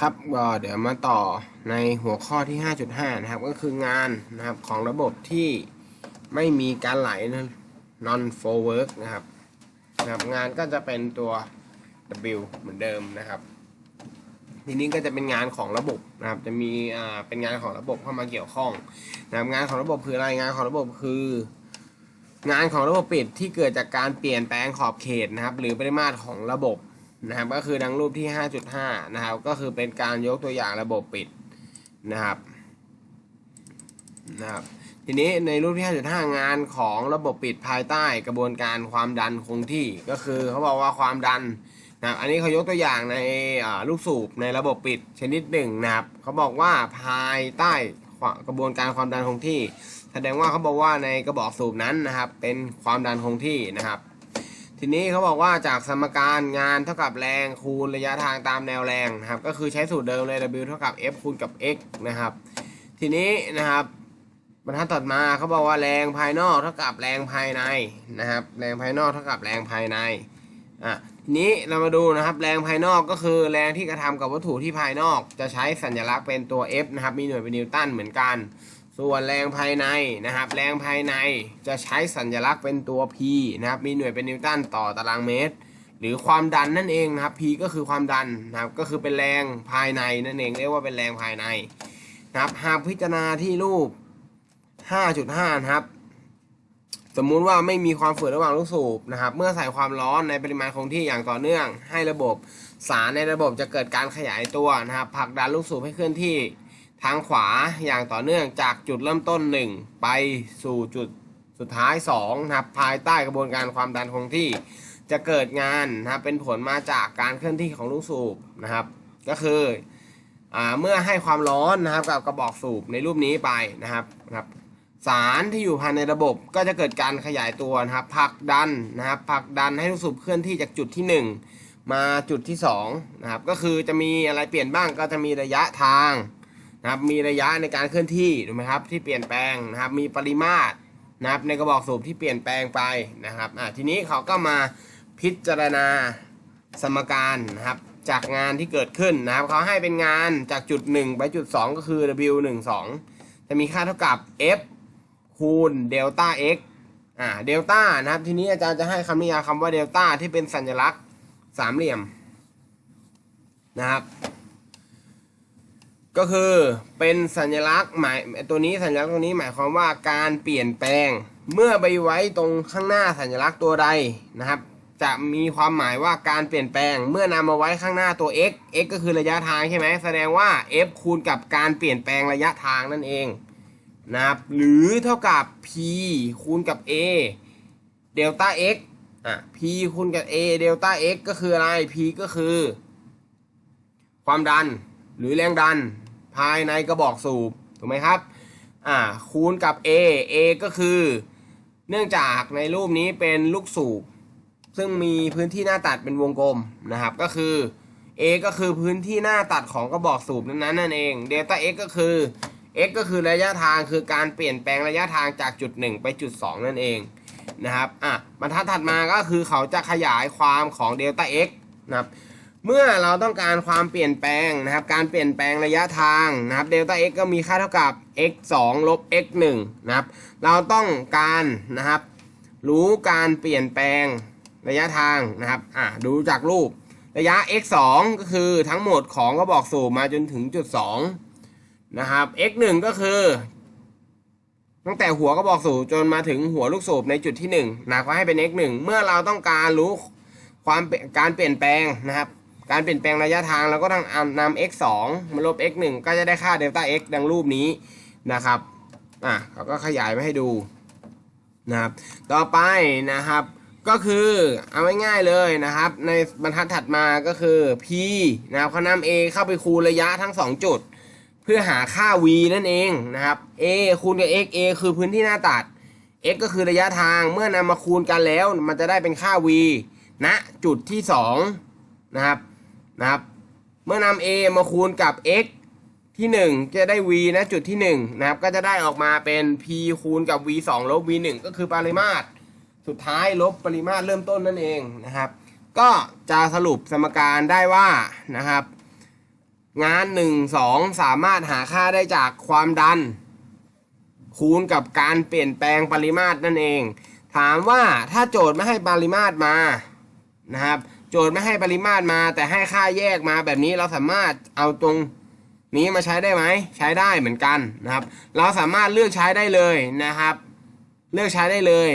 ครับก็เดี๋ยวมาต่อในหัวข้อที่ 5.5 นะครับ ก็คืองานนะครับของระบบที่ไม่มีการไหลนะ non flow work นะครับนะครับ งานก็จะเป็นตัว W เหมือนเดิมนะครับ ทีนี้ก็จะเป็นงานของระบบนะครับ จะมีอ่าเป็นงานของระบบเข้ามาเกี่ยวข้องนะครับงานของระบบคืออะไรงานของระบบคือ งานของระบบปิดที่เกิดจากการเปลี่ยนแปลงขอบเขตนะครับ หรือปริมาตรของระบบ นะครับก็คือดังรูปที่ 5.5 นะครับ ก็คือเป็นการยกตัวอย่างระบบปิดนะครับนะครับทีนี้ในรูปที่ 5.5 งานของระบบปิดภายใต้กระบวนการความดันคงที่ก็คือเขาบอกว่าความดันนะครับอันนี้เขายกตัวอย่างในลูกสูบในระบบปิดชนิดหนึ่งนะครับเขาบอกว่าภายใต้กระบวนการความดันคงที่ แสดงว่าเขาบอกว่าในกระบอกสูบนั้นนะครับ เป็นความดันคงที่นะครับ ทีนี้เขาบอกว่าจากสมการงานเท่ากับแรงคูณระยะทางตามแนวแรงนะครับ ก็คือใช้สูตรเดิมเลย W เท่ากับ F คูณกับ x นะครับ ทีนี้นะครับบรรทัดต่อมาเขาบอกว่าแรงภายนอกเท่ากับแรงภายในนะครับ แรงภายนอกเท่ากับแรงภายในอะทีนี้เรามาดูนะครับ แรงภายนอกก็คือแรงที่กระทำกับวัตถุที่ภายนอก จะใช้สัญลักษณ์เป็นตัว F นะครับ มีหน่วยเป็นนิวตันเหมือนกัน ส่วนแรงภายในนะครับ แรงภายในจะใช้สัญลักษณ์เป็นตัว P นะครับ มีหน่วยเป็นนิวตันต่อตารางเมตร หรือความดันนั่นเองนะครับ P ก็คือความดันนะครับ ก็คือเป็นแรงภายในนั่นเอง เรียกว่าเป็นแรงภายในนะครับ หากพิจารณาที่รูป 5.5 นะครับ สมมุติว่าไม่มีความฝืดระหว่างลูกสูบนะครับ เมื่อใส่ความร้อนในปริมาณคงที่อย่างต่อเนื่อง ให้ระบบสารในระบบจะเกิดการขยายตัวนะครับ ผลักดันลูกสูบให้เคลื่อนที่ ทางขวาอย่างต่อเนื่องจากจุดเริ่มต้น 1 ไปสู่จุดสุดท้าย2นะครับภายใต้กระบวนการความดันคงที่จะเกิดงานนะครับเป็นผลมาจากการเคลื่อนที่ของลูกสูบนะครับ ก็คืออเมื่อให้ความร้อนนะครับกับกระบอกสูบในรูปนี้ไปนะครับนะครับ สารที่อยู่ภายในระบบก็จะเกิดการขยายตัวนะครับผลักดันนะครับผลักดันให้ลูกสูบเคลื่อนที่จากจุดที่ 1 มาจุดที่2นะครับก็คือจะมีอะไรเปลี่ยนบ้างก็จะมีระยะทาง นะครับมีระยะในการเคลื่อนที่ถูกไหมครับที่เปลี่ยนแปลงนะครับมีปริมาตรนะครับในกระบอกสูบที่เปลี่ยนแปลงไปนะครับอะทีนี้เขาก็มาพิจารณาสมการนะครับจากงานที่เกิดขึ้นนะครับเขาให้เป็นงานจากจุด 1 ไปจุด 2 ก็คือ W 1 2จะมีค่าเท่ากับ F คูณเดลต้า x อ่าเดลต้านะครับ ทีนี้อาจารย์จะให้คำนิยามคำว่าเดลต้าที่เป็นสัญลักษณ์สามเหลี่ยมนะครับ ก็คือเป็นสัญลักษณ์หมายตัวนี้สัญลักษณ์ตัวนี้หมายความว่าการเปลี่ยนแปลง เมื่อไปไว้ตรงข้างหน้าสัญลักษณ์ตัวใดนะครับ จะมีความหมายว่าการเปลี่ยนแปลง เมื่อนำมาไว้ข้างหน้าตัว x x ก็คือระยะทางใช่ไหมแสดงว่า f คูณกับการเปลี่ยนแปลงระยะทางนั่นเองนะครับหรือเท่ากับ p คูณกับ a เดลต้า x อะ p คูณกับ a เดลต้า x ก็คืออะไร p ก็คือ ความดันหรือแรงดัน ภายในกระบอกสูบถูกไหมครับอ่าคูณกับ a a ก็คือ เนื่องจากในรูปนี้เป็นลูกสูบ ซึ่งมีพื้นที่หน้าตัดเป็นวงกลมนะครับ ก็คือ a ก็คือพื้นที่หน้าตัดของกระบอกสูบนั้นๆนั่นเองเดลต้า x ก็คือ x ก็คือระยะทางคือการเปลี่ยนแปลงระยะทางจากจุด 1 ไปจุด 2 นั่นเองนะครับ อะบรรทัดถัดมาก็คือเขาจะขยายความของเดลต้า x นะครับ เมื่อเราต้องการความเปลี่ยนแปลงนะครับ การเปลี่ยนแปลงระยะทางนะครับเดลต้า x ก็มีค่าเท่ากับ x 2ลบ x 1นะครับ เราต้องการนะครับ รู้การเปลี่ยนแปลงระยะทางนะครับ อะดูจากรูป ระยะ x 2ก็คือทั้งหมดของก็บอกสูบมาจนถึงจุด2นะครับ x 1ก็คือ ตั้งแต่หัวก็บอกสูบจนมาถึงหัวลูกสูบในจุดที่1นะก็ให้เป็น x 1เมื่อเราต้องการรู้ความการเปลี่ยนแปลงนะครับ การเปลี่ยนแปลงระยะทางเราก็ต้องนำ x 2มาลบ x 1ก็จะได้ค่าเดลต้า x ดังรูปนี้นะครับอะเขาก็ขยายมาให้ดูนะครับ ต่อไปนะครับก็คือเอาง่ายๆเลยนะครับ ในบรรทัดถัดมาก็คือ p นะครับเขานำ a เข้าไปคูณระยะทั้ง 2 จุด เพื่อหาค่า v นั่นเองนะครับ a คูณกับ x a คือพื้นที่หน้าตัด x ก็คือระยะทางเมื่อนำมาคูณกันแล้ว มันจะได้เป็นค่า v ณจุดที่ 2 นะครับ นะครับ เมื่อนำ a มาคูณกับ x ที่ 1 จะได้ v นะจุดที่1นะครับ ก็จะได้ออกมาเป็น p คูณกับ v 2ลบ v 1ก็คือปริมาตร สุดท้ายลบปริมาตรเริ่มต้นนั่นเองนะครับ ก็จะสรุปสมการได้ว่านะครับ งานหนึ่งสองสามารถหาค่าได้จากความดัน คูณกับการเปลี่ยนแปลงปริมาตรนั่นเอง ถามว่าถ้าโจทย์ไม่ให้ปริมาตรมานะครับ จทย์ไม่ให้ปริมาตรมา แต่ให้ค่าแยกมาแบบนี้เราสามารถเอาตรงนี้มาใช้ได้ไหมใช้ได้เหมือนกันนะครับ เราสามารถเลือกใช้ได้เลยนะครับ เลือกใช้ได้เลย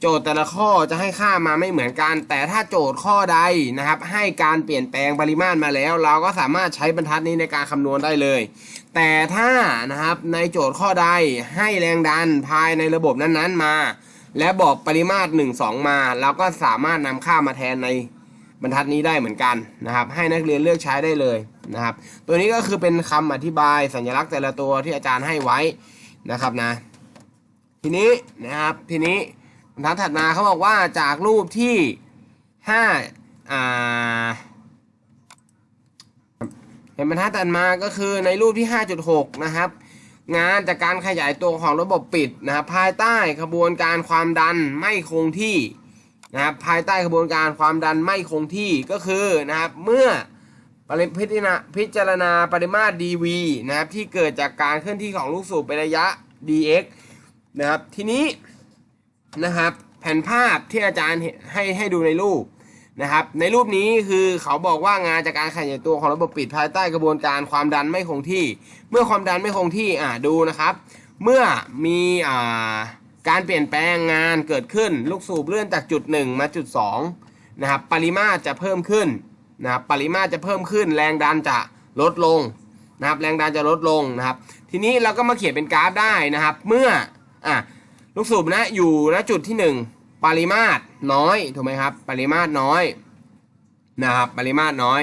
โจทย์แต่ละข้อจะให้ค่ามาไม่เหมือนกัน แต่ถ้าโจทย์ข้อใดนะครับ ให้การเปลี่ยนแปลงปริมาตรมาแล้ว เราก็สามารถใช้บรรทัดนี้ในการคำนวณได้เลย แต่ถ้านะครับในโจทย์ข้อใดให้แรงดันภายในระบบนั้นๆมา และบอกปริมาตร 1 2 มา เราก็สามารถนำค่ามาแทนใน บรรทัดนี้ได้เหมือนกันนะครับ ให้นักเรียนเลือกใช้ได้เลยนะครับ ตัวนี้ก็คือเป็นคำอธิบายสัญลักษณ์แต่ละตัวที่อาจารย์ให้ไว้นะครับนะ ทีนี้นะครับทีนี้บรรทัดถัดมาเขาบอกว่าจากรูปที่ห้าอ่าเห็นบรรทัดถัดมาก็คือในรูปที่ 5.6 นะครับงานจากการขยายตัวของระบบปิดนะครับภายใต้ขบวนการความดันไม่คงที่ นะครับภายใต้ขบวนการความดันไม่คงที่ก็คือนะครับเมื่อพิจารณาพิจารณาปริมาตร dv นะครับที่เกิดจากการเคลื่อนที่ของลูกสูบเป็นระยะ dx นะครับทีนี้นะครับแผ่นภาพที่อาจารย์ให้ให้ดูในรูปนะครับในรูปนี้คือเขาบอกว่างานจากการขยายตัวของระบบปิดภายใต้กระบวนการความดันไม่คงที่ เมื่อความดันไม่คงที่อ่าดูนะครับ เมื่อมีอ่า การเปลี่ยนแปลงงานเกิดขึ้นลูกสูบเลื่อนจากจุด 1 มาจุด2นะครับปริมาตรจะเพิ่มขึ้นนะครับปริมาตรจะเพิ่มขึ้น แรงดันจะลดลงนะครับแรงดันจะลดลงนะครับ ทีนี้เราก็มาเขียนเป็นกราฟได้นะครับ เมื่ออะลูกสูบนะอยู่ณจุดที่ 1 ปริมาตรน้อยถูกไหมครับ ปริมาตรน้อยนะครับปริมาตรน้อย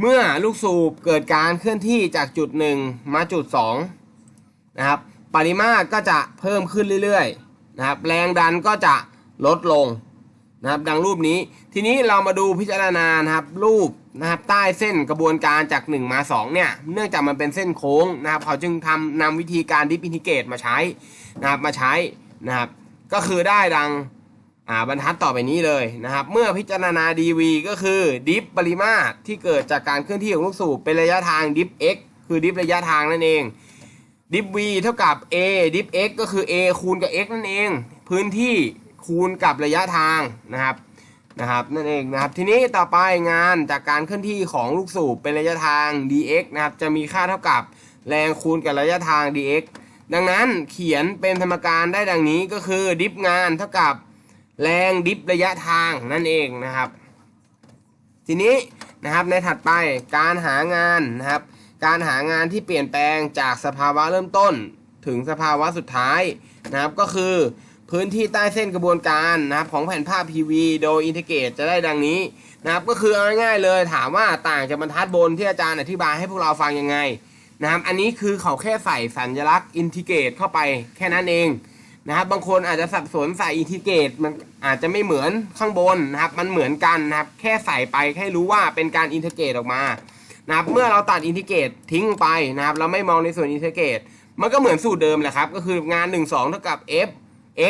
เมื่อลูกสูบเกิดการเคลื่อนที่จากจุด 1 มาจุด2นะครับปริมาตรก็จะเพิ่มขึ้นเรื่อยๆ นะครับ แรงดันก็จะลดลงนะครับดังรูปนี้ทีนี้เรามาดูพิจารณานะครับรูปนะครับใต้เส้นกระบวนการจาก 1 มา 2 เนี่ย เนื่องจากมันเป็นเส้นโค้งนะครับเขาจึงทำนำวิธีการดิฟอินทิเกตมาใช้นะครับมาใช้นะครับก็คือได้ดังอ่าบรรทัดต่อไปนี้เลยนะครับ เมื่อพิจารณา dv ก็คือดิฟปริมาตรที่เกิดจากการเคลื่อนที่ของลูกสูบเป็นระยะทางดิฟ x คือดิฟระยะทางนั่นเอง ดิฟ v เท่ากับ a ดิฟ x ก็คือ a คูณกับ x นั่นเอง พื้นที่คูณกับระยะทางนะครับนะครับนั่นเองนะครับทีนี้ต่อไปงานจากการเคลื่อนที่ของลูกสูบเป็นระยะทาง dx นะครับจะมีค่าเท่ากับแรงคูณกับระยะทาง dx ดังนั้นเขียนเป็นธรรมการได้ดังนี้ก็คือดิฟงานเท่ากับแรงดิฟระยะทางนั่นเองนะครับ ทีนี้นะครับในถัดไปการหางานนะครับ การหางานที่เปลี่ยนแปลงจากสภาวะเริ่มต้น ถึงสภาวะสุดท้ายนะครับก็คือพื้นที่ใต้เส้นกระบวนการนะครับของแผ่นภาพ PV โดยอินทิเกรตจะได้ดังนี้นะครับก็คือเอาง่ายๆเลยถามว่าต่างจากบรรทัดบนที่อาจารย์อธิบายให้พวกเราฟังยังไงนะครับอันนี้คือเขาแค่ใส่สัญลักษณ์อินทิเกรตเข้าไปแค่นั้นเองนะครับบางคนอาจจะสับสนใส่อินทิเกรตมันอาจจะไม่เหมือนข้างบนนะครับมันเหมือนกันนะครับแค่ใส่ไปแค่รู้ว่าเป็นการอินทิเกรตออกมา นะครับเมื่อเราตัดอินทิเกรตทิ้งไปนะครับเราไม่มองในส่วนอินทิเกรตมันก็เหมือนสูตรเดิมแหละครับ ก็คืองาน 1 2 เท่ากับ f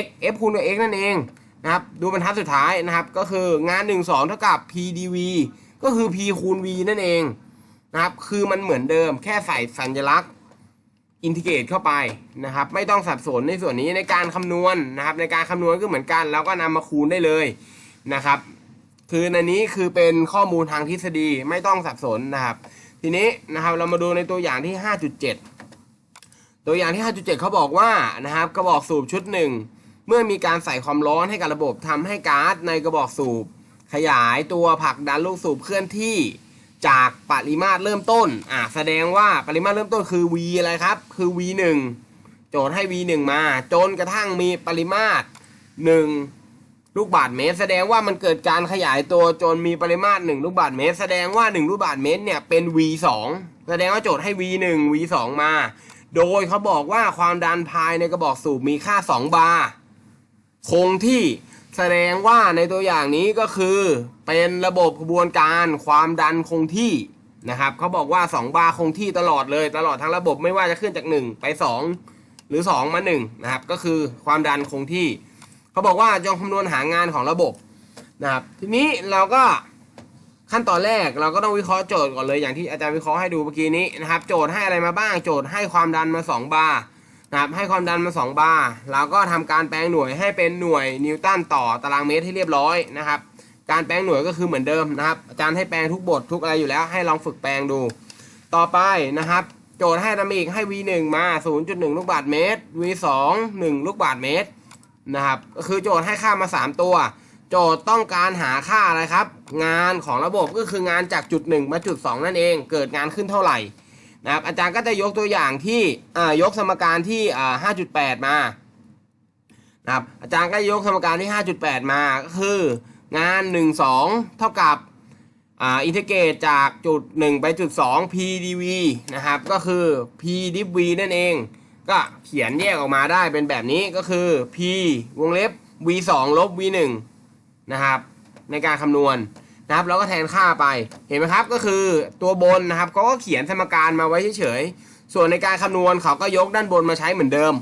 x f คูณกับ x นั่นเองนะครับดูบรรทัดสุดท้ายนะครับ ก็คืองาน 1 2 เท่ากับ p dv ก็คือ p คูณ v นั่นเองนะครับคือมันเหมือนเดิมแค่ใส่สัญลักษณ์อินทิเกรตเข้าไปนะครับ ไม่ต้องสับสนในส่วนนี้ในการคำนวณนะครับ ในการคำนวณก็เหมือนกัน แล้วก็นำมาคูณได้เลยนะครับ คือในนี้คือเป็นข้อมูลทางทฤษฎีไม่ต้องสับสนนะครับ ทีนี้นะครับเรามาดูในตัวอย่างที่ 5.7 ตัวอย่างที่ 5.7 เขาบอกว่านะครับกระบอกสูบชุดหนึ่งเมื่อมีการใส่ความร้อนให้กับระบบทำให้ก๊าซในกระบอกสูบ ขยายตัวผลักดันลูกสูบเคลื่อนที่จากปริมาตรเริ่มต้นอ่าแสดงว่าปริมาตรเริ่มต้นคือ v อะไรครับ คือ v 1โจทย์ให้ v 1มา จนกระทั่งมีปริมาตร 1 ลูกบาศก์เมตร แสดงว่ามันเกิดการขยายตัวจนมีปริมาตร1ลูกบาศก์เมตร แสดงว่า 1 ลูกบาศก์เมตรเนี่ยเป็น v 2แสดงว่าโจทย์ให้ v 1 v 2มา โดยเขาบอกว่าความดันภายในกระบอกสูบมีค่า 2 บาร์คงที่แสดงว่าในตัวอย่างนี้ก็คือ เป็นระบบกระบวนการความดันคงที่นะครับเขาบอกว่า 2 บาร์คงที่ตลอดเลยตลอดทั้งระบบไม่ว่าจะขึ้นจาก 1 ไป 2 หรือ 2 มา1นะครับก็คือความดันคงที่ เขาบอกว่าจงคำนวณหางานของระบบนะครับ ทีนี้เราก็ขั้นตอนแรกเราก็ต้องวิเคราะห์โจทย์ก่อนเลยอย่างที่อาจารย์วิเคราะห์ให้ดูเมื่อกี้นี้นะครับ โจทย์ให้อะไรมาบ้าง โจทย์ให้ความดันมา 2 บาร์นะครับให้ความดันมา 2 บาร์เราก็ทำการแปลงหน่วยให้เป็นหน่วยนิวตันต่อตารางเมตรให้เรียบร้อยนะครับ การแปลงหน่วยก็คือเหมือนเดิมนะครับ อาจารย์ให้แปลงทุกบททุกอะไรอยู่แล้วให้ลองฝึกแปลงดู ต่อไปนะครับ โจทย์ให้ทำอีกให้ v1 มา 0.1 ลูกบาศก์เมตร v2 1 ลูกบาศก์เมตร นะครับก็คือโจทย์ให้ค่ามา 3 ตัว โจทย์ต้องการหาค่าอะไรครับ งานของระบบก็คืองานจากจุด 1 มาจุด 2 นั่นเอง เกิดงานขึ้นเท่าไหร่นะครับอาจารย์ก็จะยกตัวอย่างที่ยกสมการที่อ่า5.8 มานะครับอาจารย์ก็ยกสมการที่ 5.8 มาก็คืองาน 1 2 เท่ากับอินทิเกรตจากจุด 1 ไปจุด 2 pdv นะครับก็คือ pdv นั่นเอง ก็เขียนแยกออกมาได้เป็นแบบนี้ก็คือ p วงเล็บ v 2ลบ v 1นะครับ ในการคำนวณนะครับแล้วก็แทนค่าไปเห็นไหมครับก็คือตัวบนนะครับเขาก็เขียนสมการมาไว้เฉยๆส่วนในการคำนวณเขาก็ยกด้านบนมาใช้เหมือนเดิม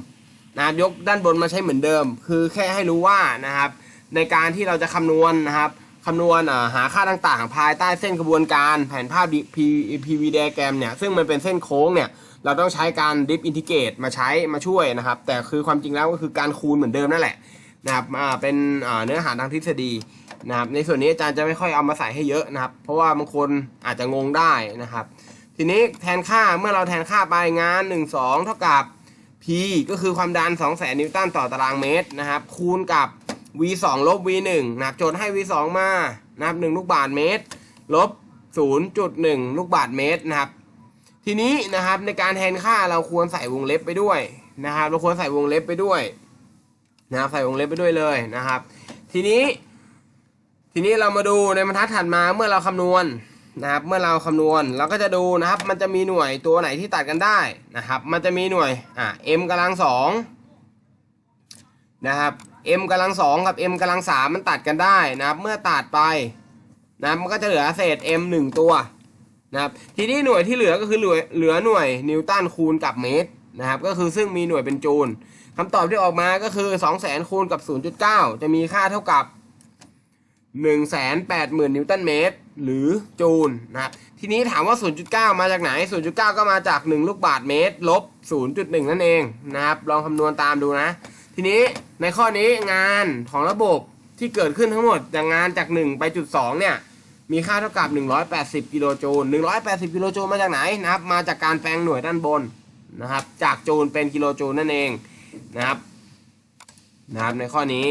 นะครับยกด้านบนมาใช้เหมือนเดิม คือแค่ให้รู้ว่านะครับในการที่เราจะคำนวณนะครับคำนวณหาค่าต่างๆ ภายใต้เส้นกระบวนการแผนภาพ P PV diagram เนี่ยซึ่งมันเป็นเส้นโค้งเนี่ย เราต้องใช้การดิฟอินทิเกตมาใช้มาช่วยนะครับ แต่คือความจริงแล้วก็คือการคูณเหมือนเดิมนั่นแหละนะครับอ่าเป็นเนื้อหาทางทฤษฎีนะครับในส่วนนี้อาจารย์จะไม่ค่อยเอามาใส่ให้เยอะนะครับ เพราะว่าบางคนอาจจะงงได้นะครับ ทีนี้แทนค่าเมื่อเราแทนค่าไปงาน 1 2 เท่ากับ P ก็คือความดัน 2 0 0 0 0 0นิวตันต่อตารางเมตรนะครับ คูณกับ V 2ลบ V 1นะครับโจทย์ให้ V 2มานะครับ1ลูกบาศก์เมตรลบ0.1 ลูกบาศก์เมตรนะครับ ทีนี้นะครับในการแทนค่าเราควรใส่วงเล็บไปด้วยนะครับ เราควรใส่วงเล็บไปด้วยนะครับใส่วงเล็บไปด้วยเลยนะครับ ทีนี้ ทีนี้เรามาดูในบรรทัดถัดมาเมื่อเราคำนวณนะครับ เมื่อเราคำนวณเราก็จะดูนะครับ มันจะมีหน่วยตัวไหนที่ตัดกันได้นะครับ มันจะมีหน่วยอ่า m กำลังสองนะครับ m กำลังสองกับ m กำลังสามมันตัดกันได้นะครับ เมื่อตัดไปนะมันก็จะเหลือเศษ m หนึ่งตัว นะครับทีนี้หน่วยที่เหลือก็คือเหลือเหลือหน่วยนิวตันคูณกับเมตรนะครับก็คือซึ่งมีหน่วยเป็นจูลคำตอบที่ออกมาก็คือ 2 0 0 0 0 0คูณกับ 0.9 จะมีค่าเท่ากับ 180,000 นิวตันเมตร หรือจูลนะครับทีนี้ถามว่า 0.9 มาจากไหน 0.9 ก็มาจาก 1 ลูกบาศก์เมตร ลบ 0.1 นั่นเองนะครับ ลองคำนวณตามดูนะ ทีนี้ในข้อนี้งานของระบบที่เกิดขึ้นทั้งหมดจากงานจาก 1 ไปจุด2เนี่ย มีค่าเท่ากับ 180 กิโลจูล 180 กิโลจูลมาจากไหนนะครับ มาจากการแปลงหน่วยด้านบนนะครับ จากจูลเป็นกิโลจูลนั่นเองนะครับนะครับในข้อนี้